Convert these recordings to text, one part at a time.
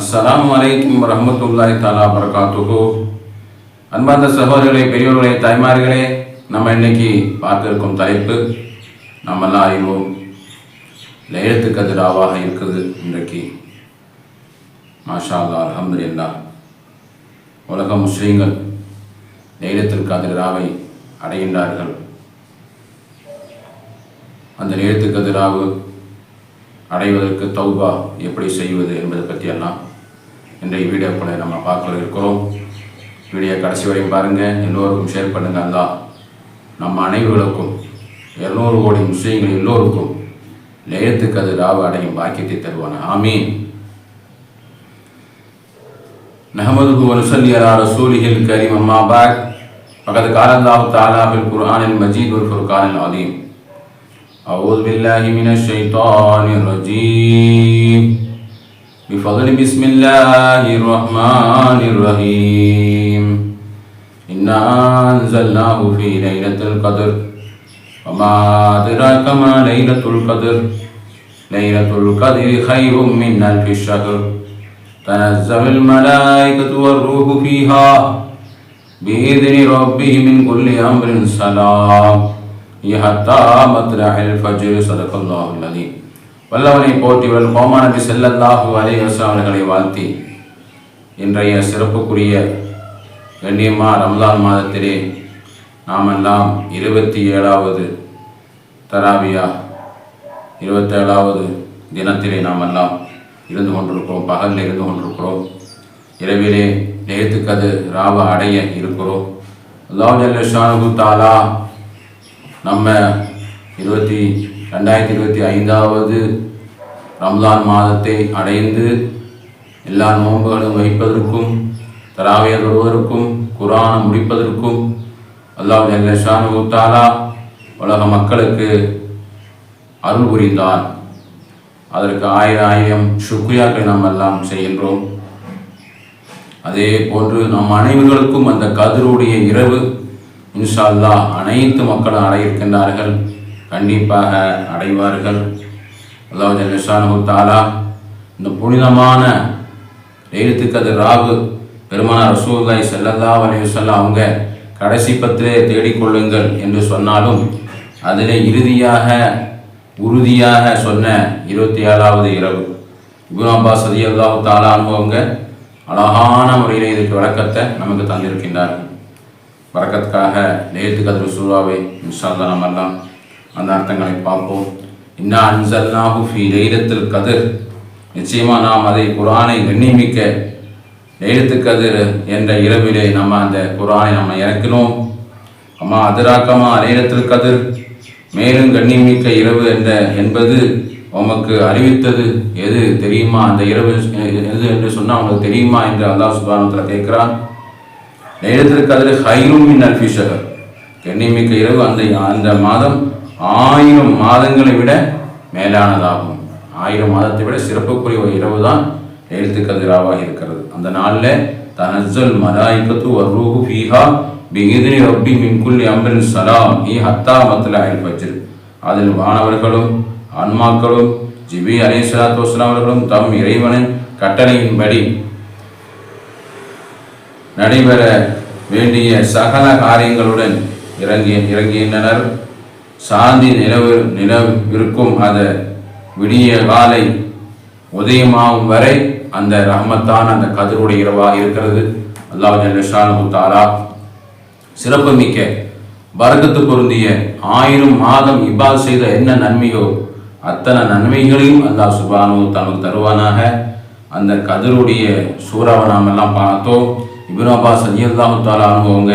அஸ்லாம் வலைக்கும் ரஹமத்துல்லாய் தாலா வரகாத்துஹு அன்பார்ந்த சகோதரர்களே பெரியோர்களே தாய்மார்களே நம்ம இன்னைக்கு பார்த்திருக்கும் தலைப்பு நம்மெல்லாம் அறிவோம் லயத்து கதிராவாக இருக்குது இன்றைக்கு. மாஷா அல்லா அல்ஹம்துலில்லாஹ் உலக முஸ்லீம்கள் லைலத்துல் கதிராவை அடைகின்றார்கள். அந்த லைலத்து கதிராவு அடைவதற்கு தௌபா எப்படி செய்வது என்பதை பற்றியெல்லாம் இன்றைய வீடியோக்களை நம்ம பார்க்க இருக்கிறோம் வீடியோ கடைசி வரையும் பாருங்கள் எல்லோருக்கும் ஷேர் பண்ணுங்கள் அல்லா நம்ம அனைவர்களுக்கும் இருநூறு கோடி முஸ்லீம்கள் எல்லோருக்கும் லேயத்துக்கு அது ராவு அடையும் பாக்கியத்தை தருவான ஆமீன் نحمده ونصلي على رسوله الكريم أما بعد فقد قال الله تعالى في القرآن المجيد والفرقان العظيم أعوذ بالله من الشيطان الرجيم بفضل بسم الله الرحمن الرحيم إنا أنزلناه في ليلة القدر وما أدراك ما ليلة القدر ليلة القدر خير من ألف شهر تنزل الملائكة والروح فيها بإذن ربهم من كل أمر سلام حتى مطلع الفجر صدق الله العظيم வல்லவனை போற்றிவள் கோமா செல்லல்லாஹு அலைவசம் அவர்களை வாழ்த்தி இன்றைய சிறப்புக்குரிய கண்ணியமா ரம்ஜான் மாதத்திலே நாமெல்லாம் இருபத்தி ஏழாவது தராபியா இருபத்தேழாவது தினத்திலே நாமெல்லாம் இருந்து கொண்டிருக்கிறோம் பகலில் இருந்து கொண்டிருக்கிறோம். இரவிலே நேத்துக்கது ராவ அடைய இருக்கிறோம். அல்லாஹ் ஷானு தாலா நம்ம இருபத்தி ரெண்டாயிரத்தி இருபத்தி ஐந்தாவது ரம்ஜான் மாதத்தை அடைந்து எல்லா நோன்புகளும் வைப்பதற்கும் தராவிய தொழுவதற்கும் குரானை முடிப்பதற்கும் அல்லாஹ் ஷானு தாலா உலக மக்களுக்கு அருள் புரிந்தார். அதற்கு ஆயிரம் ஆயிரம் சுக்ரியாக்களை நாம் எல்லாம் செய்கின்றோம். அதே போன்று நம் அனைவர்களுக்கும் அந்த கதிருடைய இரவு இன்ஷா அல்லாஹ் அனைத்து மக்களும் அடைய இருக்கின்றார்கள் கண்டிப்பாக அடைவார்கள். அதாவது ஜல்லிஷானு தாலா இந்த புனிதமான எழுத்துக்கது ராகு பெருமானார் ரசூல்லாய் செல்லல்லா அலையுசல்லா அவங்க கடைசி பத்திலே தேடிக்கொள்ளுங்கள் என்று சொன்னாலும் அதிலே இறுதியாக உறுதியாக சொன்ன இருபத்தி ஏழாவது இரவு. இபுன் அப்பாஸ் சதி அல்லாஹு தாலா அவங்க அழகான முறையில் இதுக்கு விளக்கத்தை நமக்கு தந்திருக்கின்றார்கள். வழக்கத்துக்காக நேற்று கதிர் சூறாவை இன்ஷால்லா நம்ம எல்லாம் அந்த அர்த்தங்களை பார்ப்போம். இன்னா அன்சல்னாஹு ஃபி லைலத்தில் கதிர். நிச்சயமாக நாம் அதை குரானை கண்ணிமிக்க லைலத்து கதிர் என்ற இரவிலே நம்ம அந்த குரானை நம்ம இறக்கினோம். அம்மா அதிராக்கமா லைலத்தில் கதிர். மேலும் கண்ணிமிக்க இரவு என்ற என்பது உமக்கு அறிவித்தது. எது தெரியுமா அந்த இரவு எது என்று சொன்னால் உங்களுக்கு தெரியுமா என்று அல்லாஹ் சுபானத்தில் கேட்கிறான். நேரத்திற்கு அதில் ஹைரும் மின் அல்பிஷகர் கண்ணிமிக்க இரவு அந்த அந்த மாதம் ஆயிரம் மாதங்களை விட மேலானதாகும். ஆயிரம் மாதத்தை விட சிறப்புக்குரிய ஒரு இரவு தான் எழுத்து கதிராவாக இருக்கிறது. அந்த நாளில் தனசல் மலாய்கத்து வர்ரூஹு ஃபீஹா பிகிதினி ரப்பி மின்குல் அம்பின் சலாம். ஈ ஹத்தா மத்தில் அல் ஃபஜ்ர். அதில் வானவர்களும் ஆன்மாக்களும் ஜிபி அலை சலாத்து வஸ்லாம் அவர்களும் தம் இறைவனின் கட்டளையின்படி நடைபெற வேண்டிய சகல காரியங்களுடன் இறங்கி இறங்குகின்றனர் சாந்தி நிலவு நிலவிருக்கும் அந்த விடிய காலை உதயமாகும் வரை அந்த ரஹமத்தான அந்த கதிருடைய இரவாக இருக்கிறது. அல்லாஹ் ஜல்ஷானு தாலா சிறப்பு மிக்க வரகத்து பொருந்திய ஆயிரம் மாதம் இபால் செய்த என்ன நன்மையோ அத்தனை நன்மைகளையும் அல்லாஹ் சுபானு தனக்கு தருவானாக. அந்த கதிருடைய சூறாவை நாம் எல்லாம் பார்த்தோம். இபின் அப்பாஸ் அஜியல்லாஹு தாலானு அவங்க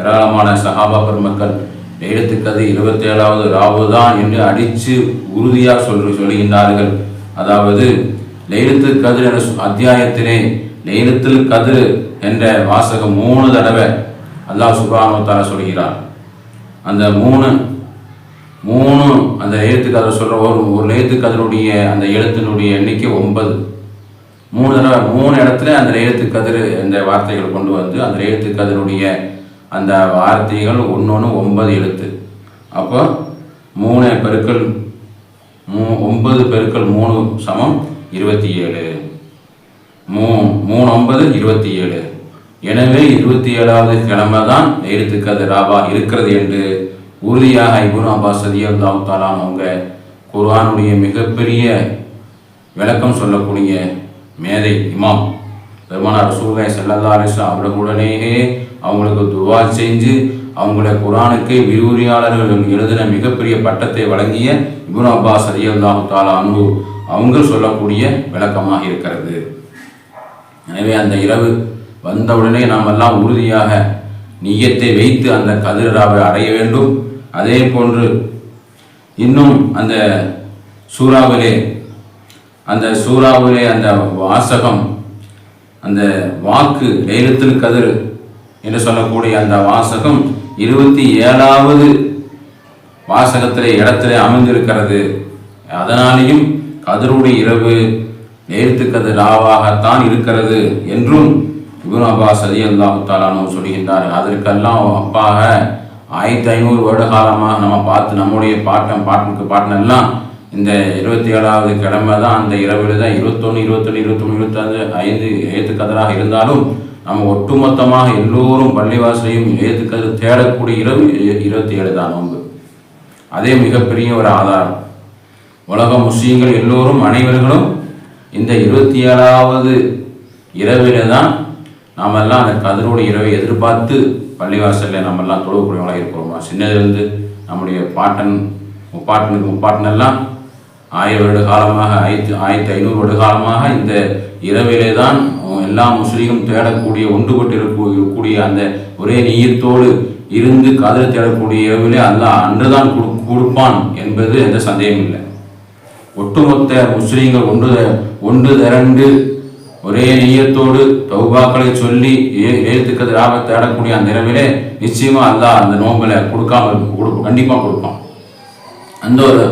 ஏராளமான சஹாபா பெருமக்கள் லேலத்துக்கது இருபத்தி ஏழாவது ராவு தான் என்று அடித்து உறுதியாக சொல்லி சொல்கின்றார்கள். அதாவது லைலத்து கதிர் என்ற அத்தியாயத்திலே லைலத்தில் கதிர் என்ற வாசகம் மூணு தடவை அல்லாஹ் சுபாமத்தார சொல்கிறார். அந்த மூணு மூணு அந்த எழுத்து கதை சொல்கிற ஒரு ஒரு எழுத்து கதிருடைய அந்த எழுத்தினுடைய எண்ணிக்கை ஒன்பது. மூணு தடவை மூணு இடத்துல அந்த எழுத்து கதிர் என்ற வார்த்தைகள் கொண்டு வந்து அந்த எழுத்து கதிருடைய அந்த வார்த்தைகள் ஒன்று ஒன்று ஒன்பது எழுத்து. அப்போ மூணு பெருக்கள் மூ ஒன்பது பெருக்கள் மூணு சமம் இருபத்தி ஏழு மூ மூணு ஒன்பது இருபத்தி ஏழு எனவே இருபத்தி ஏழாவது கிழமை தான் எழுத்துக்கது ராபா இருக்கிறது என்று உறுதியாக இபுன் அப்பாஸ் தாவுத்தாலாம் அவங்க குர்ஆனுடைய மிகப்பெரிய விளக்கம் சொல்லக்கூடிய மேதை இமாம். பெருமானார் ரசூலுல்லாஹி ஸல்லல்லாஹு அலைஹி அவர்களுடனேயே அவங்களுக்கு துவா செஞ்சு அவங்கள குரானுக்கு விரிவுரையாளர்கள் எழுதின மிகப்பெரிய பட்டத்தை வழங்கிய இபுன் அப்பாஸ் ரலியல்லாஹு தஆலா அன்பு அவங்க சொல்லக்கூடிய விளக்கமாக இருக்கிறது. எனவே அந்த இரவு வந்தவுடனே நாம் எல்லாம் உறுதியாக நீயத்தை வைத்து அந்த கதிராவை அடைய வேண்டும். அதே போன்று இன்னும் அந்த சூறாவிலே அந்த சூறாவிலே அந்த வாசகம் அந்த வாக்கு லைலத்தில் கதிர் என்று சொல்லக்கூடிய அந்த வாசகம் இருபத்தி ஏழாவது வாசகத்திலே இடத்திலே அமைந்திருக்கிறது. அதனாலேயும் கதிருடைய இரவு நேர்த்து கதிராவாகத்தான் இருக்கிறது என்றும் இபுன் அப்பாஸ் அலி அல்லாஹு சொல்கின்றார். அதற்கெல்லாம் அப்பாக ஆயிரத்தி ஐநூறு வருட காலமாக நம்ம பார்த்து நம்முடைய பாட்டம் பாட்டுக்கு பாட்டினெல்லாம் இந்த இருபத்தி ஏழாவது கிழமை தான் அந்த இரவில் தான் இருபத்தொன்று இருபத்தொன்று இருபத்தொன்று இருபத்தஞ்சு ஐந்து எழுத்து கதராக இருந்தாலும் நம்ம ஒட்டுமொத்தமாக எல்லோரும் பள்ளிவாசலையும் ஏற்றுக்கிறது தேடக்கூடிய இரவு இருபத்தி ஏழு தான் நோன்பு. அதே மிகப்பெரிய ஒரு ஆதாரம். உலக முஸ்லீம்கள் எல்லோரும் அனைவர்களும் இந்த இருபத்தி ஏழாவது இரவில தான் நாமெல்லாம் அந்த கதிரோட இரவை எதிர்பார்த்து பள்ளிவாசலில் நம்மெல்லாம் தொழுகக்கூடியவங்களாக இருக்கிறோமா? சின்னதிலிருந்து நம்முடைய பாட்டன் முப்பாட்டனுக்கு முப்பாட்டனெல்லாம் ஆயிரம் வருட காலமாக ஆயிரத்தி ஆயிரத்தி ஐநூறு வருட காலமாக இந்த இரவிலே தான் எல்லா முஸ்லீமும் தேடக்கூடிய ஒன்றுபட்டு இருக்கக்கூடிய அந்த ஒரே நீயத்தோடு இருந்து கதிரை தேடக்கூடிய இரவிலே அல்லாஹ் அன்றுதான் கொடுப்பான் என்பது எந்த சந்தேகம் இல்லை. ஒட்டுமொத்த முஸ்லீம்கள் ஒன்று ஒன்று திரண்டு ஒரே நீயத்தோடு தௌபாக்களை சொல்லி எழுத்துக்கிறது ராக தேடக்கூடிய அந்த இரவிலே நிச்சயமா அல்லாஹ் அந்த நோம்பலை கொடுக்காம கொடுப்போம் கண்டிப்பாக கொடுப்பான். அந்த ஒரு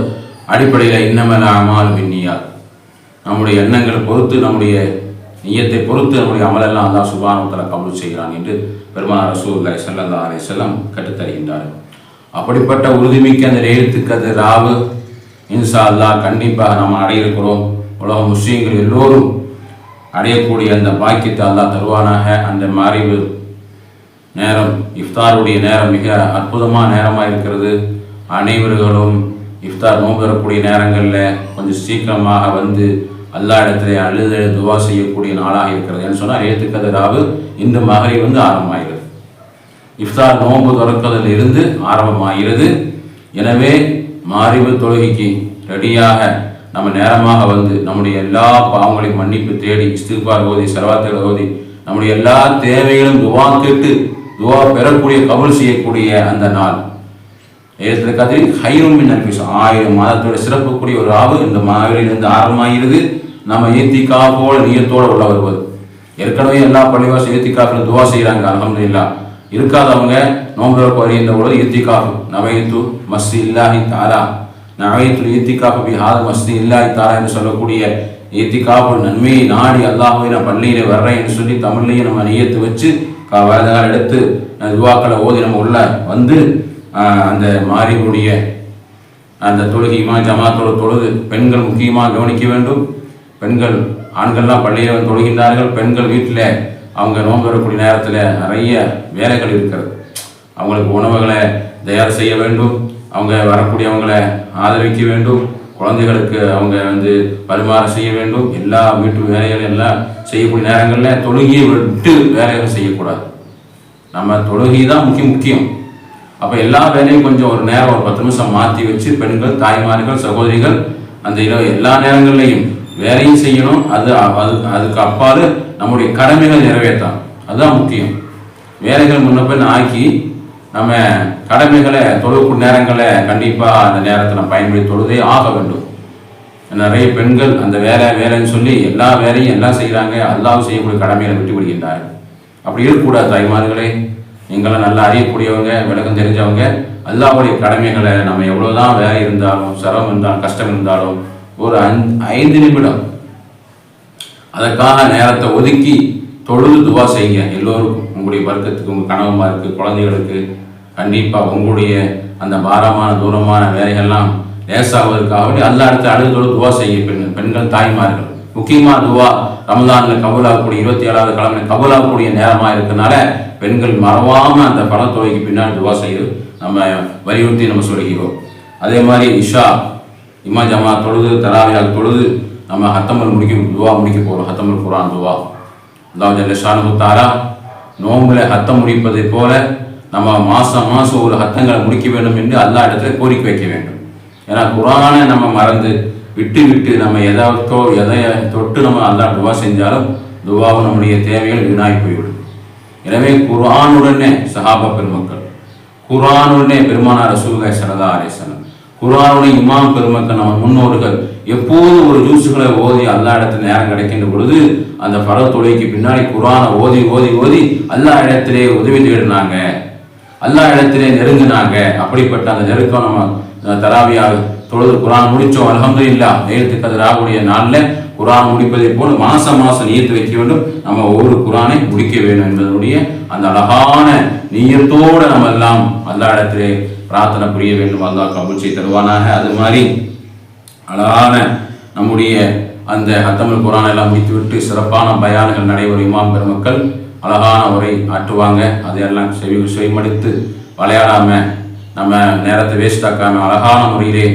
அடிப்படையில் இன்னமல அமால் பின்னியார் நம்முடைய எண்ணங்களை பொறுத்து நம்முடைய நீயத்தை பொறுத்து நம்முடைய அமலெல்லாம் அல்லா சுபானத்தில் கபுல் செய்கிறான் என்று பெருமானார் ரசூல்லாய் சல்லல்லா அலை செல்லம் கற்றுத்தருகின்றார் அப்படிப்பட்ட உறுதிமிக்க அந்த எழுத்துக்கது ராவு. இன்சா அல்லாஹ் கண்டிப்பாக நம்ம அடையிருக்கிறோம் உலக முஸ்லீம்கள் எல்லோரும் அடையக்கூடிய அந்த பாக்கியத்தை அல்லா தருவானாக. அந்த மறைவு நேரம் இஃப்தாருடைய நேரம் மிக அற்புதமான நேரமாக இருக்கிறது. அனைவர்களும் இஃப்தார் நோம்பு வரக்கூடிய நேரங்களில் கொஞ்சம் சீக்கிரமாக வந்து அல்லா இடத்துல அழுது துவா செய்யக்கூடிய நாளாக இருக்கிறது என்று சொன்னால் ஏற்றுக்கது ராவு இந்த மகரி வந்து ஆரம்பமாகிறது. இஃப்தார் நோன்பு துறக்கதில் இருந்து ஆரம்பமாகிறது. எனவே மாறிவு தொழுகைக்கு ரெடியாக நம்ம நேரமாக வந்து நம்முடைய எல்லா பாவங்களையும் மன்னிப்பு தேடி இஸ்திஃபார் ஓதி சர்வாத்திர ஓதி நம்முடைய எல்லா தேவைகளும் துவா கேட்டு துவா பெறக்கூடிய கபல் செய்யக்கூடிய அந்த நாள். ஏற்ற கதிரி ஹைரும் நல்பிஸ் ஆயிரம் மாதத்தோட சிறப்புக்கூடிய ஒரு ஆவு இந்த மாவிலிருந்து ஆரம்பமாகிறது நம்ம ஏத்திக்கா போல நீயத்தோடு உள்ள வருவது. ஏற்கனவே எல்லா பள்ளிவாசம் ஏத்திக்காஃபில் துவா செய்கிறாங்க அலமதுல்லா இருக்காதவங்க நோம்பு வருகின்ற பொழுது ஏத்திகாஃபு நவைத்து மஸ்தி இல்லாஹி தாரா நவைத்து ஏத்திகாஃபு பி ஹாத மஸ்தி இல்லாஹி தாரா என்று சொல்லக்கூடிய ஏத்திகாஃபு நன்மையை நாடி அல்லாஹுவை நான் பள்ளியில வர்றேன் என்று சொல்லி தமிழ்லையும் நம்ம நீயத்து வச்சு வேலை எடுத்து துவாக்களை ஓதி நம்ம உள்ள வந்து அந்த மாறிக்கூடிய அந்த தொழுகையுமா ஜமாத்தோட தொழுது பெண்கள் முக்கியமாக கவனிக்க வேண்டும். பெண்கள் ஆண்கள்லாம் பள்ளியில் வந்து தொழுகின்றார்கள். பெண்கள் வீட்டில் அவங்க நோன்பு வரக்கூடிய நேரத்தில் நிறைய வேலைகள் இருக்கிறது. அவங்களுக்கு உணவுகளை தயார் செய்ய வேண்டும். அவங்க வரக்கூடியவங்களை ஆதரிக்க வேண்டும். குழந்தைகளுக்கு அவங்க வந்து பரிமாற செய்ய வேண்டும். எல்லா வீட்டு வேலைகள் எல்லாம் செய்யக்கூடிய நேரங்களில் தொழுகையை விட்டு வேலைகள் செய்யக்கூடாது. நம்ம தொழுகை தான் முக்கிய முக்கியம். அப்போ எல்லா வேலையும் கொஞ்சம் ஒரு நேரம் ஒரு பத்து நிமிஷம் மாற்றி வச்சு பெண்கள் தாய்மார்கள் சகோதரிகள் அந்த இரவு எல்லா நேரங்கள்லையும் வேலையும் செய்யணும். அது அது அதுக்கு அப்பால் நம்முடைய கடமைகள் நிறைவேற்றலாம். அதுதான் முக்கியம். வேலைகள் முன்ன ஆக்கி நம்ம கடமைகளை தொழுக்கு நேரங்களை கண்டிப்பாக அந்த நேரத்தில் பயன்படுத்தி தொழுதே ஆக வேண்டும். நிறைய பெண்கள் அந்த வேலை வேலைன்னு சொல்லி எல்லா வேலையும் எல்லாம் செய்கிறாங்க அல்லாவும் செய்யக்கூடிய கடமைகளை விட்டு விடுகின்றார்கள் அப்படி இருக்கக்கூடாது தாய்மார்களே. நீங்களாம் நல்லா அறியக்கூடியவங்க விளக்கம் தெரிஞ்சவங்க அல்லாவுடைய கடமைகளை நம்ம எவ்வளோதான் வேலை இருந்தாலும் சிரமம் இருந்தாலும் கஷ்டம் இருந்தாலும் ஒரு ஐந்து நிமிடம் அதற்கான நேரத்தை ஒதுக்கி தொழுது துவா செய்யுங்க. எல்லோருக்கும் உங்களுடைய வர்க்கத்துக்கு உங்கள் கணவன்மாருக்கு குழந்தைகளுக்கு கண்டிப்பாக உங்களுடைய அந்த பாரமான தூரமான வேலைகள்லாம் லேசாவதற்காக அல்ல அடுத்து அழுதோடு துவா செய்ய பெண்கள் பெண்கள் தாய்மார்கள். முக்கியமாக துவா ரமதானில் கபூலாகக்கூடிய இருபத்தி ஏழாவது கிழமை கபூலாகக்கூடிய நேரமாக இருக்கனால பெண்கள் மறவாமல் அந்த பணத்தொகைக்கு பின்னாடி துவா செய்து நம்ம வலியுறுத்தி நம்ம சொல்கிறோம் அதே மாதிரி இஷா இம்மா ஜமா தொழுது தராவியால் தொழுது நம்ம ஹத்தமல் முடிக்க துவா முடிக்க போகிறோம் ஹத்தமல் குரான் துவா. அதாவது ஜல்லஷானு தாரா நோம்புல ஹத்தம் முடிப்பதை போல நம்ம மாதம் மாதம் ஒரு ஹத்தங்களை முடிக்க வேண்டும் என்று அல்லா இடத்துல கோரிக்கை வைக்க வேண்டும். ஏன்னா குரானை நம்ம மறந்து விட்டு விட்டு நம்ம எதாவதோ எதை தொட்டு நம்ம அல்லா துவா செஞ்சாலும் துவாவும் நம்முடைய தேவைகள் வீணாகி போய்விடும். எனவே குரானுடனே சஹாபா பெருமக்கள் குரானுடனே பெருமானார் ரசூலுல்லாஹி சரதா அரேசனம் குரானுடைய இமாம் பெருமக்கள் நம்ம முன்னோர்கள் எப்போதும் ஒரு ஜூஸுகளை ஓதி அல்லா இடத்துல நேரம் கிடைக்கின்ற பொழுது அந்த பரவத்தொலைக்கு பின்னாடி குரானை ஓதி ஓதி ஓதி அல்லா இடத்திலே உதவி தேடினாங்க. அல்லா இடத்திலே நெருங்கினாங்க. அப்படிப்பட்ட அந்த நெருக்கம் நம்ம தராவியாக தொழுது குரான் முடிச்சோம் நேரத்துக்கு அது கதிராவுடைய நாளில் குரான் முடிப்பதை போல் மாசம் மாசம் நீயத்து வைக்க வேண்டும். நம்ம ஒவ்வொரு குரானை முடிக்க வேண்டும் என்பதனுடைய அந்த அழகான நீயத்தோடு நம்ம எல்லாம் அல்லா இடத்திலே பிரார்த்தனை புரிய வேண்டும். அல்லாஹ் கபூச்சி தருவானாக. அது மாதிரி அழகான நம்முடைய அந்த ஹத்தமிழ் குரான் எல்லாம் முடித்துவிட்டு சிறப்பான பயான்கள் நடைபெறும் இமாம் பெருமக்கள் அழகான உரை ஆற்றுவாங்க. அதையெல்லாம் செவி செய்மடித்து விளையாடாம நம்ம நேரத்தை வேஸ்ட் ஆக்காம அழகான முறையிலே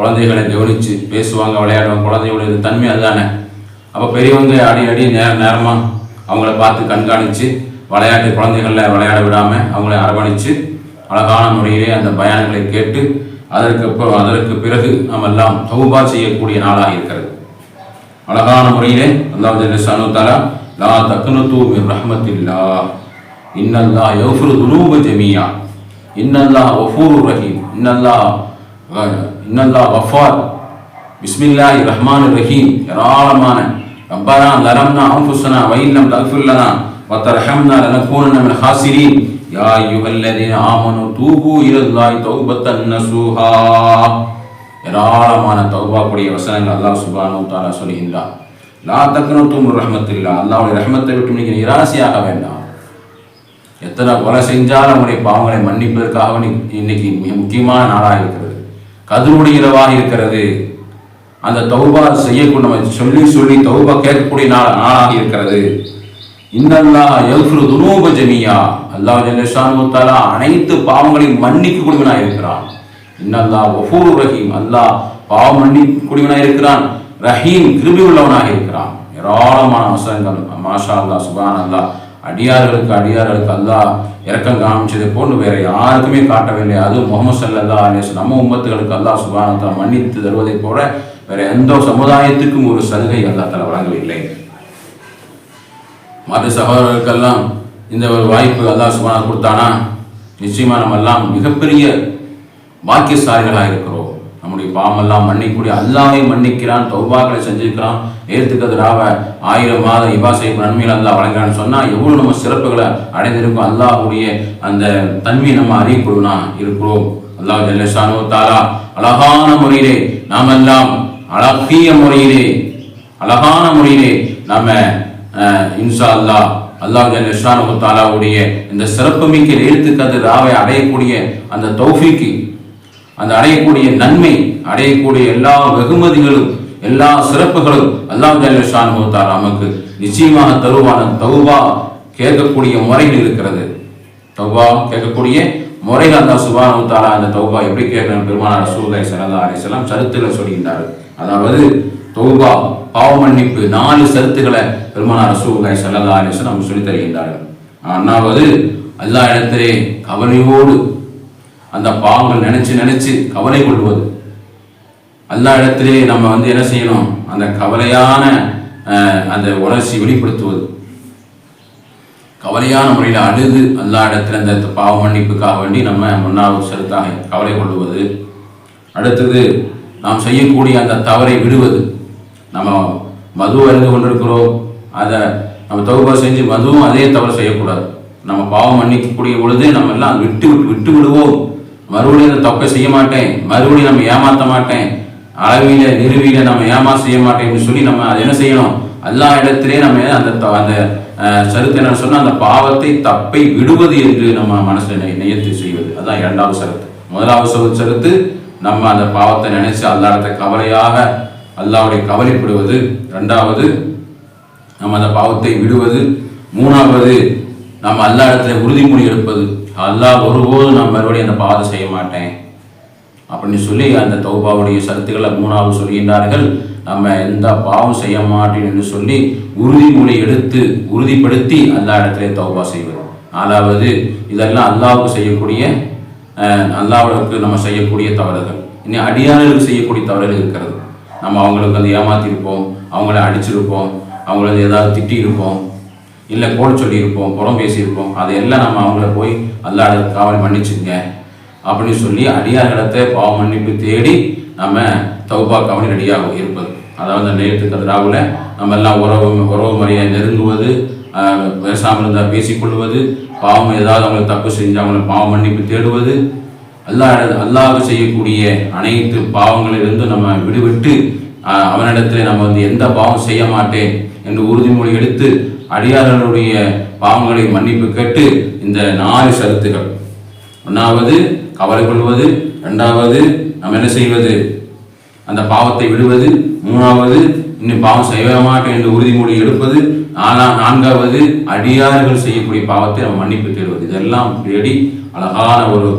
குழந்தைகளை கவனித்து பேசுவாங்க விளையாடுவாங்க. குழந்தைகளுடைய தன்மை அதுதானே? அப்போ பெரியவங்க அடி அடி நேர நேரமாக அவங்கள பார்த்து கண்காணித்து விளையாட்டு குழந்தைகளில் விளையாட விடாமல் அவங்கள அரவணைச்சு அழகான முறையிலே அந்த பயான்களை கேட்டு அதற்கு அப்புறம் அதற்கு பிறகு நாம் எல்லாம் தௌபா செய்யக்கூடிய நாளாக இருக்கிறது. அழகான முறையிலே அல்லாஹ் சனு தலா லா தக்குனு தூமி ரஹமத்தில்லா இன்னல்லா யௌஃபுரு துனூபு ஜெமியா இன்னல்லா வஃபூரு ரஹீம். இன்னல்லா இன்னல்லா வஃபார் பிஸ்மில்லாய் ரஹ்மான் ரஹீம். ஏராளமான. ரப்பனா லரம்னா அன்ஃபுஸனா வஇல்லம் தல்ஃபுல்லனா வத்தரஹம்னா லனகூனன மின் ஹாசிரீன். யா அய்யுஹல்லதீன ஆமனு தூபு இலல்லாஹி தௌபத்தன் நசூஹா. ஏராளமான தௌபா கூடிய வசனங்கள் அல்லாஹ் சுப்ஹானஹு தாரா தஆலா சொல்கின்றார் லா தக்னது மின் ரஹ்மத்தில்லா. அல்லாஹ்வுடைய ரஹ்மத்தை விட்டு நீங்க நிராசையாக வேண்டாம். எத்தனை கொலை செஞ்சாலும் நம்முடைய பாவங்களை மன்னிப்பதற்காக இன்னைக்கு- இன்னைக்கு மிக முக்கியமான நாளாக இருக்கிறது. கதிருடைய இரவாக இருக்கிறது. அந்த தௌபா செய்யக்கூடிய நம்ம சொல்லி சொல்லி தௌபா கேட்கக்கூடிய நாள் நாளாக இருக்கிறது. இன்னல்லா யஃப்ரு துனூப ஜமியா. அல்லாஹ் ஜல்லஷானு தஆலா அனைத்து பாவங்களையும் மன்னிக்க குடிவனாக இருக்கிறான். இன்னல்லா ஒஃபூர் ரஹீம். அல்லாஹ் பாவம் மன்னிக்க குடிவனாக இருக்கிறான். ரஹீம் கிருபி உள்ளவனாக இருக்கிறான். ஏராளமான வசனங்கள் மாஷா அல்லா சுபான் அல்லாஹ் அடியார்களுக்கு அடியார்களுக்கு அல்லாஹ் இரக்கம் காமிச்சதை போன்று வேற யாருக்குமே காட்டவில்லை. அது முகமது சல்லா அலேஸ் நம்ம உம்மத்துகளுக்கு அல்லாஹ் சுபானத்தை மன்னித்து தருவதை போல வேற எந்த சமுதாயத்துக்கும் ஒரு சலுகை அல்லா தலை வழங்கவில்லை. மற்ற சகோதரர்களுக்கெல்லாம் இந்த ஒரு வாய்ப்பு அல்லாஹ் சுபான கொடுத்தானா? நிச்சயமா நம்ம எல்லாம் மிகப்பெரிய பாக்கியசாலிகளாக இருக்கிறோம். நம்முடைய பாவமெல்லாம் மன்னிக்கூடிய அல்லாவே மன்னிக்கிறான் தௌபாக்களை செஞ்சிருக்கிறான். ஏத்துக்கதிராவ ஆயிரம் மாத இபா செய்யும் நன்மைகள் அல்லாஹ் வழங்குறான்னு சொன்னால் எவ்வளோ நம்ம சிறப்புகளை அடைந்திருக்கோம். அல்லாஹுடைய அந்த தன்மையை நம்ம அறியப்படுவனா இருக்கிறோம். அல்லாஹ் ஜல்லஷானு தாரா அழகான முறையிலே நாம் எல்லாம் அழகிய முறையிலே அழகான முறையிலே நாம் இன்ஷா அல்லாஹ் அல்லாஹ் ஜல்லஷானு தாலாவுடைய இந்த சிறப்புமிக்க எழுத்துக்கது ராவை அடையக்கூடிய அந்த தௌஃபிக்கு அந்த அடையக்கூடிய நன்மை அடையக்கூடிய எல்லா வெகுமதிகளும் எல்லா சிறப்புகளும் அல்லாஹ் ஜல்லஷானு தாலா நமக்கு நிச்சயமாக தருவான தௌபா கேட்கக்கூடிய முறைகள் இருக்கிறது. தௌபா கேட்கக்கூடிய முறைகள் அந்த சுபானு தாலா அந்த தௌபா எப்படி கேட்கணும் பெருமானார் சூதாய் சரதா அலைஹி வஸல்லம் சருத்துல சொல்கின்றார். அதாவது தௌபா பாவ மன்னிப்பு நாலு சருத்துக்களை பெருமானார் சூதாய் சரதா அலைஹி நமக்கு சொல்லித் தருகின்றார்கள். அண்ணாவது அல்லா இடத்திலே கவலையோடு அந்த பாவங்கள் நினைச்சு நினைச்சு கவலை கொள்வது. எல்லா இடத்திலே நம்ம வந்து என்ன செய்யணும்? அந்த கவலையான அந்த உணர்ச்சி வெளிப்படுத்துவது. கவலையான முறையில் அழுது எல்லா இடத்துல அந்த பாவ மன்னிப்புக்காக வேண்டி நம்ம முன்னாவது செலுத்தாக கவலை கொள்வது. அடுத்தது நாம் செய்யக்கூடிய அந்த தவறை விடுவது. நம்ம மது அறிந்து கொண்டிருக்கிறோம். அதை நம்ம தொகுப்பா செஞ்சு மதுவும் அதே தவறு செய்யக்கூடாது. நம்ம பாவம் மன்னிக்கக்கூடிய பொழுது நம்ம எல்லாம் விட்டு விட்டு விட்டு விடுவோம். மறுபடியும் அந்த தப்பை செய்ய மாட்டேன். மறுபடியும் நம்ம ஏமாற்ற மாட்டேன். அளவில நிறுவியில நம்ம ஏமா செய்ய மாட்டேன்னு சொல்லி நம்ம அதை என்ன செய்யணும்? எல்லா இடத்திலே நம்ம அந்த த- அந்த அஹ், சருத்து என்ன சொன்னா அந்த பாவத்தை தப்பை விடுவது என்று நம்ம மனசுல நெ- நியத்து செய்வது. அதான் இரண்டாவது சருத்து. முதலாவது சரு- சருத்து நம்ம அந்த பாவத்தை நினைச்சு அல்லாடத்தை கவலையாக அல்லாவுடைய கவலைப்படுவது. ரெண்டாவது நம்ம அந்த பாவத்தை விடுவது. மூணாவது நம்ம அல்லா இடத்துல உறுதிமொழி எடுப்பது. அல்லாஹ் ஒருபோதும் நான் மறுபடியும் அந்த பாவத்தை செய்ய மாட்டேன். அப்படின்னு சொல்லி அந்த தௌபாவுடைய சருத்துக்களை மூணாவது சொல்கின்றார்கள். நம்ம எந்த பாவம் செய்ய மாட்டேன் என்று சொல்லி உறுதிமொழி எடுத்து உறுதிப்படுத்தி அந்த இடத்துல தௌபா செய்வது நாலாவது இதெல்லாம் அல்லாவுக்கு செய்யக்கூடிய அல்லாவுக்கு நம்ம செய்யக்கூடிய தவறுகள். இனி அடியாளர்களுக்கு செய்யக்கூடிய தவறுகள் இருக்கிறது. நம்ம அவங்களுக்கு வந்து ஏமாத்திருப்போம் அவங்கள அடிச்சிருப்போம் அவங்கள ஏதாவது திட்டியிருப்போம் இல்லை கோல் சொல்லியிருப்போம் புறம் பேசியிருப்போம். அதையெல்லாம் நம்ம அவங்கள போய் அல்லாட காவல் மன்னிச்சுங்க. அப்படின்னு சொல்லி அடியார்களிடத்தை பாவ மன்னிப்பு தேடி நம்ம தௌபா கவனி ரெடியாக இருப்பது. அதாவது அந்த நேற்று கதிராவில் நம்ம எல்லாம் உறவு உறவு முறையை நெருங்குவது பேசாமல் இருந்தால் பேசிக்கொள்வது பாவம் ஏதாவது அவங்களுக்கு தப்பு செஞ்சு அவங்களை பாவம் மன்னிப்பு தேடுவது அல்லாஹ் அல்லாஹ் செய்யக்கூடிய அனைத்து பாவங்களிலிருந்து நம்ம விடுவிட்டு அவனிடத்தில் நம்ம வந்து எந்த பாவம் செய்ய மாட்டேன் என்று உறுதிமொழி எடுத்து அடியார்களுடைய பாவங்களை மன்னிப்பு கேட்டு இந்த நாலு சருத்துகள். ஒன்றாவது கவலை கொள்வது. ரெண்டாவது நம்ம என்ன செய்வது? அந்த பாவத்தை விடுவது. மூணாவது இன்னும் பாவம் செய்ய என்று உறுதிமொழி எடுப்பது. நாலா நான்காவது அடியார்கள் செய்யக்கூடிய பாவத்தை நம்ம மன்னிப்பு தேடுவது. இதெல்லாம் தேடி அழகான ஒரு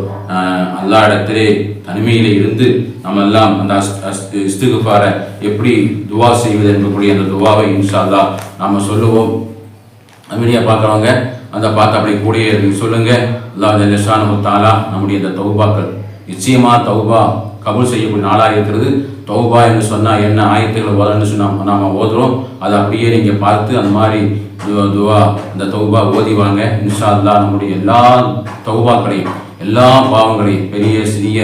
அல்லா இடத்திலே தனிமையிலே இருந்து நம்ம எல்லாம் அந்த இஸ்துகுஃபாரை எப்படி துவா செய்வது என்பக்கூடிய அந்த துவாவை இன்ஷா அல்லா நாம் சொல்லுவோம். வீடியோ பார்க்குறவங்க அந்த பார்த்து அப்படி கூடிய சொல்லுங்கள் அல்லா ஜல்லஷானு தாலா நம்முடைய இந்த தௌபாக்கள் நிச்சயமாக தௌபா கபூல் செய்யக்கூடிய நாளாக இருக்கிறது. தௌபா என்று சொன்னால் என்ன ஆயத்துக்களை வரணும்னு சொன்னால் நாம் ஓதுறோம். அதை அப்படியே நீங்கள் பார்த்து அந்த மாதிரி துவா அந்த தௌபா ஓதிவாங்க இன்ஷா அல்லா நம்முடைய எல்லா தௌபாக்களையும் எல்லா பாவங்களையும் பெரிய சிறிய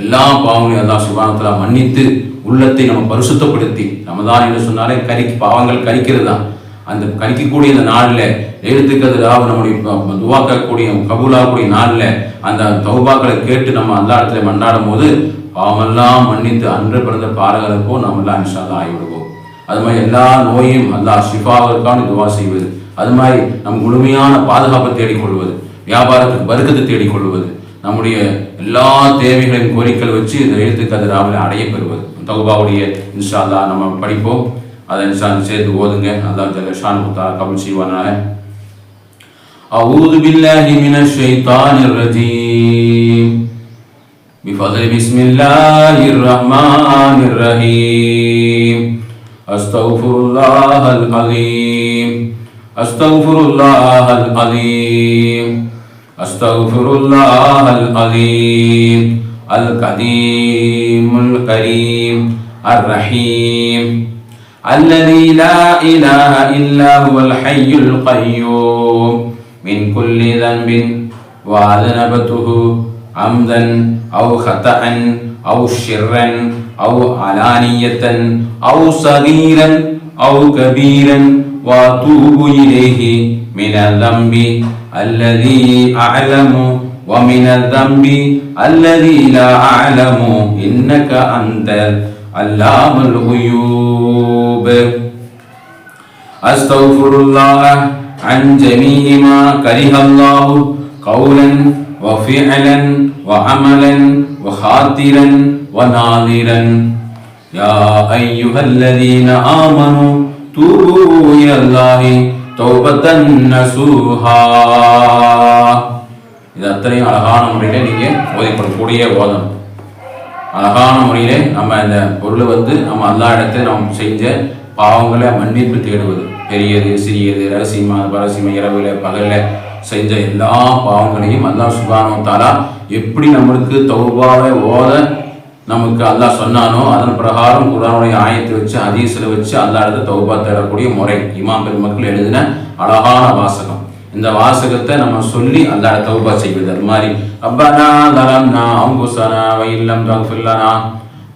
எல்லா பாவங்களையும் எல்லாம் சுகாதாரத்தில் மன்னித்து உள்ளத்தை நம்ம பரிசுத்தப்படுத்தி ரமதான் என்று சொன்னாலே கறி பாவங்கள் கறிக்கிறது தான் அந்த கணிக்கக்கூடிய இந்த நாளில் எழுத்துக்கிறதுக்காக நம்முடைய துவாக்கக்கூடிய கபூலாகக்கூடிய நாளில் அந்த தௌபாக்களை கேட்டு நம்ம அந்த இடத்துல மண்டாடும் போது பாவமெல்லாம் மன்னித்து அன்று பிறந்த பாலகளுக்கும் நம்ம எல்லாம் இன்ஷால்லா ஆகிவிடுவோம். அது மாதிரி எல்லா நோயும் அல்லா ஷிஃபாவிற்கான துவா செய்வது. அது மாதிரி நம் முழுமையான பாதுகாப்பை தேடிக்கொள்வது. வியாபாரத்துக்கு வருகத்தை தேடிக்கொள்வது. நம்முடைய எல்லா தேவைகளையும் கோரிக்கை வச்சு இந்த எழுத்துக்கதிராவில் அடைய பெறுவது. தகுபாவுடைய இன்ஷால்லா நம்ம படிப்போம். هذا إنسان سيد دعا دیں جل شان ہوتا قبل شيء وأنا هاي أعوذ بالله من الشيطان الرجيم. بفضل بسم الله الرحمن الرحيم. أستغفر الله العظیم أستغفر الله العظیم أستغفر اللہ العظیم القدیم القریم الرحيم. الذي لا إله إلا هو الحي القيوم. من كل ذنب وأذنبته عمدا أو خطأ أو شرا أو علانية أو صغيرا أو كبيرا وأتوب إليه من الذنب الذي أعلم ومن الذنب الذي لا أعلم إنك أنت علام الغيوب. أستغفر الله عن جميع ما كره الله قولا وفعلا وعملا وخاطرا وناظرا يا أيها الذين آمنوا توبوا إلى الله توبة نسوها இது அத்தனையும் அழகான முறையில் நீங்கள் ஓதிக்கொள்ளக்கூடிய ஓதம் அழகான முறையிலே நம்ம இந்த பொருளை வந்து நம்ம எல்லா இடத்துல நம்ம செஞ்ச பாவங்களை மன்னிப்பு தேடுவது. பெரியது சிறியது ரகசியமாக பரசியமாக இரவுல பகலில் செஞ்ச எல்லா பாவங்களையும் அல்லாஹ் சுபானம் தாலா எப்படி நம்மளுக்கு தௌபாவை ஓத நமக்கு அல்லாஹ் சொன்னானோ அதன் பிரகாரம் குரானுடைய ஆயத்தை வச்சு அதீசில் வச்சு அல்லா இடத்த தௌபா தேடக்கூடிய முறை. இமாம் பெருமக்கள் எழுதின அழகான வாசகம். இந்த வாசகத்தை நம்ம சொல்லி அல்லா தௌபா செய்வது. அது மாதிரி அப்பனா லலம்னா அங்குசனா வயில்லம் தகுஃபில்லனா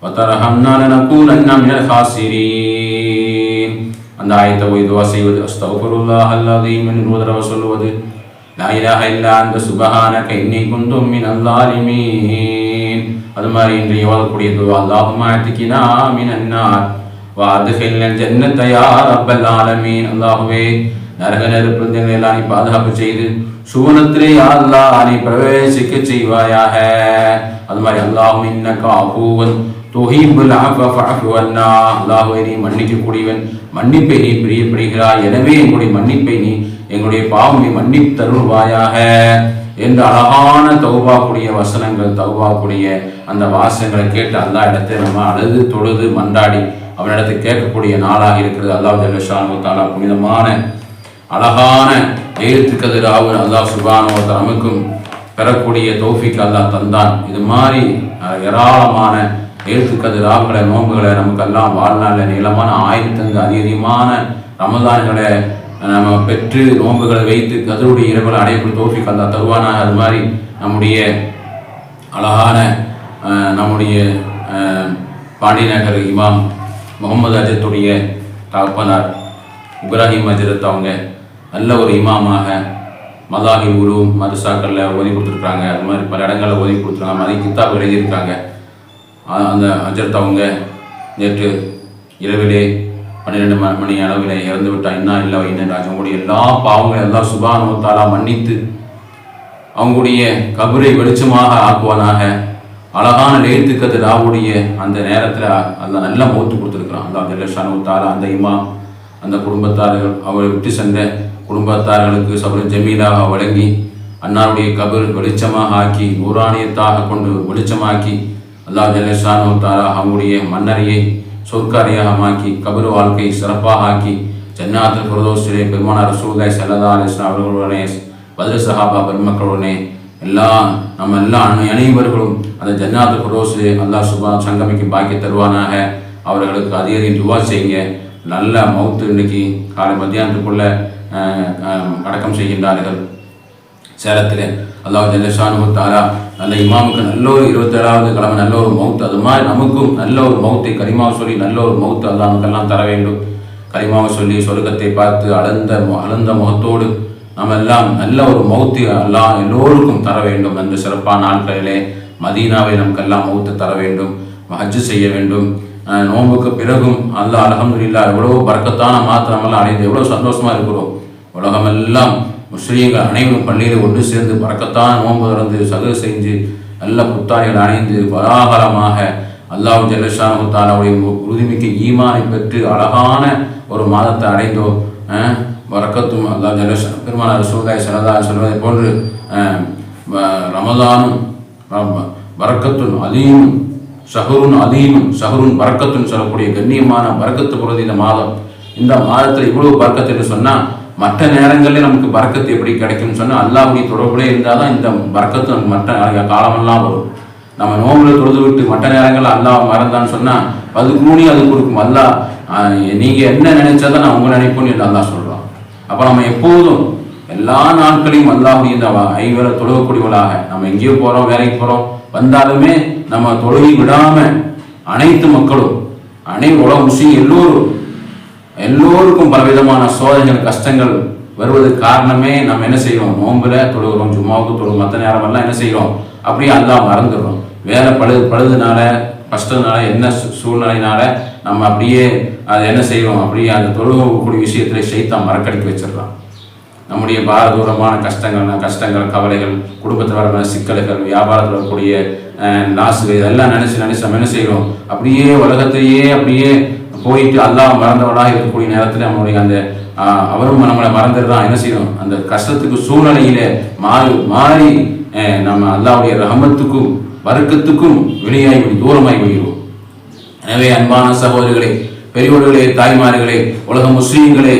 வத்தரஹம்னா லனகூனன்ன மினல் ஹாசிரீன் அந்த ஆயத்தை போய் துவா செய்வது அஸ்தகுருல்லாஹ் அல்லாதீம் என்று நூறு தடவை சொல்லுவது லா இலாஹ இல்லா அந்த சுபஹானக இன்னி குந்தும் மினல் லாலிமீன் அது மாதிரி இன்று ஓதக்கூடிய துவா அல்லாஹும்ம அத்திகினா மினன் நார் وادخلنا الجنة يا رب العالمين அல்லாஹ்வே நரக நெருப்பிலிருந்து எல்லாம் நீ பாதுகாப்பு செய்து சுவனத்திலே அல்லா நீ பிரவேசிக்க செய்வாயாக? அது மாதிரி அல்லாஹும் இன்னக்க அபூவன் துஹிபுல் ஆஃப அல்லாஹுவை நீ அல்லாஹ்வே நீ மன்னிக்கக்கூடியவன் மன்னிப்பை நீ பிரியப்படுகிறாய். எனவே எங்களுடைய மன்னிப்பை நீ எங்களுடைய பாவம் நீ மன்னித்து தருள்வாயாக என்று அழகான தௌபாக்குடைய வசனங்கள் தௌபாக்குடைய அந்த வாசங்களை கேட்டு அல்லாஹ் இடத்தை நம்ம அழுது தொழுது மண்டாடி அவனிடத்தை கேட்கக்கூடிய நாளாக இருக்கிறது. அல்லாஹ் ஜல்லஷானு தாலா புனிதமான அழகான எழுத்து கதிராவு அல்லாஹ் சுபானோ நமக்கும் பெறக்கூடிய தௌஃபிக் அல்லா தந்தான். இது மாதிரி ஏராளமான எழுத்து கதிராவுகளை நமக்கு நமக்கெல்லாம் வாழ்நாளில் நீளமான ஆயிரத்தங்கு அதிகமான ரமதான்களை நம்ம பெற்று நோன்புகளை வைத்து கதருடைய இரவுகளை அடையக்கூடிய தோஃபிக் அல்லா தருவானாக. அது மாதிரி நம்முடைய அழகான நம்முடைய பாண்டிநகர் இமாம் முகமது அஜத்துடைய தகப்பனார் இப்ராஹிம் அஜரத் அவங்க நல்ல ஒரு இமாமாக மதாஹி உரு மதுசாக்களில் ஓதி கொடுத்துருக்காங்க அது மாதிரி பல இடங்களில் ஓதி கொடுத்துருக்காங்க. மாதிரி கித்தாப் எழுதியிருக்காங்க. அந்த அஜர்த் அவங்க நேற்று இரவிலே பன்னிரெண்டு மணி அளவில் இறந்து விட்டால் என்ன இல்லை இன்னும் அவங்களுடைய எல்லா பாவங்களும் எல்லாம் சுபானுவத்தாலா மன்னித்து அவங்களுடைய கபரை வெளிச்சமாக ஆக்குவானாக. அழகான லேத்துக்கது ராவுடைய அந்த நேரத்தில் அந்த நல்ல முகத்து கொடுத்துருக்குறான். அந்த ஜெல்லஷானுத்தாலா அந்த இமா அந்த குடும்பத்தார்கள் அவரை விட்டு சென்ற குடும்பத்தார்களுக்கு சபர ஜமீலாக வழங்கி அன்னாருடைய கபர் வெளிச்சமாக ஆக்கி நூறாணியத்தாக கொண்டு வெளிச்சமாக்கி அல்லாஹ் ஜெல்லஷானுத்தாலா அவங்களுடைய மன்னரையை சொற்காரியாகமாக்கி கபர் வாழ்க்கை சிறப்பாக ஆக்கி ஜன்னாத்தில் பிரதோஷிலே பெருமானார் ரசூலுல்லாஹி சல்லதா அலைஹி அவர்களுடனே பதில் சஹாபா பெருமக்களுடனே எல்லாம் நம்ம எல்லா அனை- அனைவர்களும் அந்த ஜன்னாத்து குரோசு அல்லாஹ் சுபா சங்கமிக்கு பாக்கி தருவானாக. அவர்களுக்கு அதிக துவா செய்யுங்க. நல்ல மௌத்து இன்னைக்கு காலை மத்தியானத்துக்குள்ள அடக்கம் செய்கின்றார்கள். சேலத்தில் அல்லாஹ் ஜல்லஷானு தாரா நல்ல இமாமுக்கு நல்ல ஒரு இருபத்தேழாவது கிழமை நல்ல ஒரு மவுத்து அது மாதிரி நமக்கும் நல்ல ஒரு மவுத்தை கரிமாவை சொல்லி நல்ல ஒரு மவுத்து அல்லாஹ் நமக்கெல்லாம் தர வேண்டும். கரிமாவை சொல்லி சொர்க்கத்தை பார்த்து அழந்த அளந்த முகத்தோடு நம்ம எல்லாம் நல்ல ஒரு மௌத்தி எல்லாம் எல்லோருக்கும் தர வேண்டும் அந்த சிறப்பான நாட்களிலே மதீனாவை நமக்கெல்லாம் மௌத்து தர வேண்டும் ஹஜ்ஜு செய்ய வேண்டும். நோம்புக்கு நோன்புக்கு பிறகும் அல்லாஹ் அல்ஹம்துலில்லாஹ் எவ்வளோ பறக்கத்தான மாத்திரமெல்லாம் அடைந்து எவ்வளோ சந்தோஷமா இருக்கிறோம். உலகமெல்லாம் முஸ்லீம்கள் அனைவரும் பள்ளியில் ஒன்று சேர்ந்து பறக்கத்தான் நோன்பு திறந்து சகு செஞ்சு நல்ல புத்தாடைகள் அணைந்து பராகரமாக அல்லாஹ் ஜல்லஷானு தாலாவுடைய உறுதிமிக்க ஈமானை பெற்று அழகான ஒரு மாதத்தை அடைந்தோம். வரக்கத்தும் அல்லாஹ் ஜல்லஷா பெருமான ரசூல்லாய் சரதா சொல்வதை போன்று ரமதானும் வ- ரமலானும் ரம- பரக்கத்துன் அதீமும் ஷஹருன் அதீமும் ஷஹருன் சொல்லக்கூடிய கண்ணியமான பரக்கத்து பொருள் இந்த மாதம். இந்த மாதத்தில் இவ்வளவு பறக்கத்து என்று சொன்னால் மற்ற நேரங்களில் நமக்கு பரக்கத்து எப்படி கிடைக்கும்னு சொன்னால் அல்லாவுடைய தொடர்புலே இருந்தால் தான் இந்த பரக்கத்து நமக்கு மற்ற காலமெல்லாம் வரும். நம்ம நோம்புல தொழுது விட்டு மற்ற நேரங்களில் அல்லாஹ் மறந்தான்னு சொன்னால் அது கூணி அது கொடுக்கும். அல்லா நீங்கள் என்ன நினைச்சதை நான் உங்க நினைப்போன்னு அல்லா சொல்கிறோம் அப்போ நம்ம எப்போதும் எல்லா நாட்களையும் அல்லாவுடைய இந்த வ- ஐவரை தொழுகக்கூடியவளாக நம்ம எங்கேயோ போகிறோம் வேலைக்கு போகிறோம் வந்தாலுமே நம்ம தொழுகி விடாமல் அனைத்து மக்களும் அனை உலக முஸ்லீம் எல்லோரும் எல்லோருக்கும் பலவிதமான சோதனைகள் கஷ்டங்கள் வருவதற்கு காரணமே நம்ம என்ன செய்யறோம் நோன்புல தொழுகிறோம் ஜும்மாவுக்கு தொழுகிறோம் மற்ற நேரமெல்லாம் என்ன செய்யறோம் அப்படியே அல்லாஹ் மறந்துடுறோம். வேலை பழு பழுதுனால கஷ்டத்தினால என்ன சூழ்நிலையினால நம்ம அப்படியே அதை என்ன செய்யறோம் அப்படியே அந்த தொழுகக்கூடிய விஷயத்துல சைத்தான் மறக்கடிக்க வச்சிடலாம் நம்முடைய பாரதூரமான கஷ்டங்கள் கஷ்டங்கள் கவலைகள் குடும்பத்தில் வர சிக்கல்கள் வியாபாரத்தில் வரக்கூடிய அஹ், இதெல்லாம் நினைச்சு நினைச்சு நம்ம என்ன செய்கிறோம் அப்படியே உலகத்தையே அப்படியே போயிட்டு அல்லாஹ் மறந்தவனாக இருக்கக்கூடிய நேரத்தில் நம்மளுடைய அந்த அவரும் நம்மளை மறந்துடுறான். என்ன செய்யணும்? அந்த கஷ்டத்துக்கு சூழ்நிலையில மாறி மாறி நம்ம அல்லாவுடைய ரஹமத்துக்கும் வர்க்கத்துக்கும் வெளியாகி போய் தூரமாகி விடுகிறோம். எனவே அன்பான சகோதரிகளே பெரியோர்களே தாய்மார்களே உலக முஸ்லீம்களே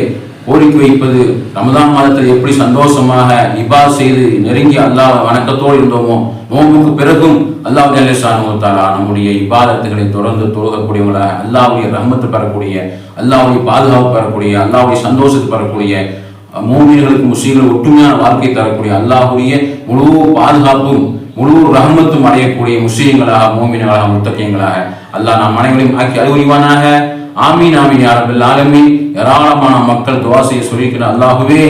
கோரிக்கை வைப்பது ரமதான் மாதத்தில் எப்படி சந்தோஷமாக இபா செய்து நெருங்கி அல்லாஹ் வணக்கத்தோடு இருந்தோமோ நோம்புக்கு பிறகும் அல்லாஹ் ஜல்லேஷானுவத்தாலா நம்முடைய இபாதத்துகளை தொடர்ந்து தொழுகக்கூடியவங்களாக அல்லாவுடைய ரஹமத்து பெறக்கூடிய அல்லாவுடைய பாதுகாப்பு பெறக்கூடிய அல்லாவுடைய சந்தோஷத்தை பெறக்கூடிய மூமியர்களுக்கு முஸ்லீம்கள் ஒற்றுமையான வாழ்க்கை தரக்கூடிய அல்லாஹுடைய முழு பாதுகாப்பும் முழு ரஹமத்தும் அடையக்கூடிய முஸ்லீம்களாக மூமின்களாக முத்தக்கியங்களாக அல்லாஹ் நாம் அனைவரையும் ஆக்கி அறிவுரிவானாக ஆமீன் ஆமீன் யாரபில் ஆலமீன். ஏராளமான மக்கள் துவாசையை சொல்லிக்கிற அல்லாஹுவே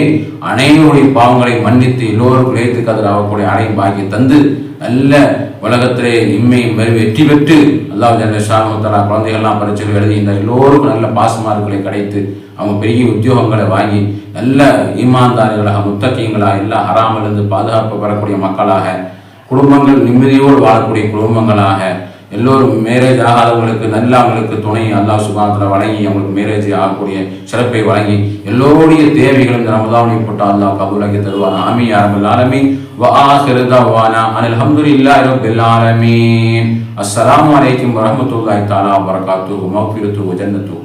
அனைவருடைய பாவங்களை மன்னித்து எல்லோருக்கும் ஏற்று கதிர் ஆகக்கூடிய அனைவரும் பாக்கி தந்து நல்ல உலகத்திலே இம்மையும் வெறு வெற்றி பெற்று அல்லாஹ் ஜல்ல குழந்தைகள்லாம் பரிச்சை எழுதி இந்த எல்லோருக்கும் நல்ல பாசமார்களை கிடைத்து அவங்க பெரிய உத்தியோகங்களை வாங்கி நல்ல ஈமான்தாரிகளாக முத்தக்கியங்களாக எல்லா ஹராமிலிருந்து பாதுகாப்பு பெறக்கூடிய மக்களாக குடும்பங்கள் நிம்மதியோடு வாழக்கூடிய குடும்பங்களாக எல்லோரும் மேரேஜ் ஆகாதவங்களுக்கு நல்லவங்களுக்கு துணை அல்லாஹ் சுபாத்தில் வழங்கி அவங்களுக்கு மேரேஜ் ஆகக்கூடிய சிறப்பை வழங்கி எல்லோருடைய தேவைகளும் இந்த ரமதானை போட்டு அல்லாஹ் கபூலாக்கி தருவான் ஆமி அரபுல் ஆலமீன் وآخر دعوانا أن الحمد لله رب العالمين السلام عليكم ورحمة الله تعالى وبركاته ومغفرته وجنته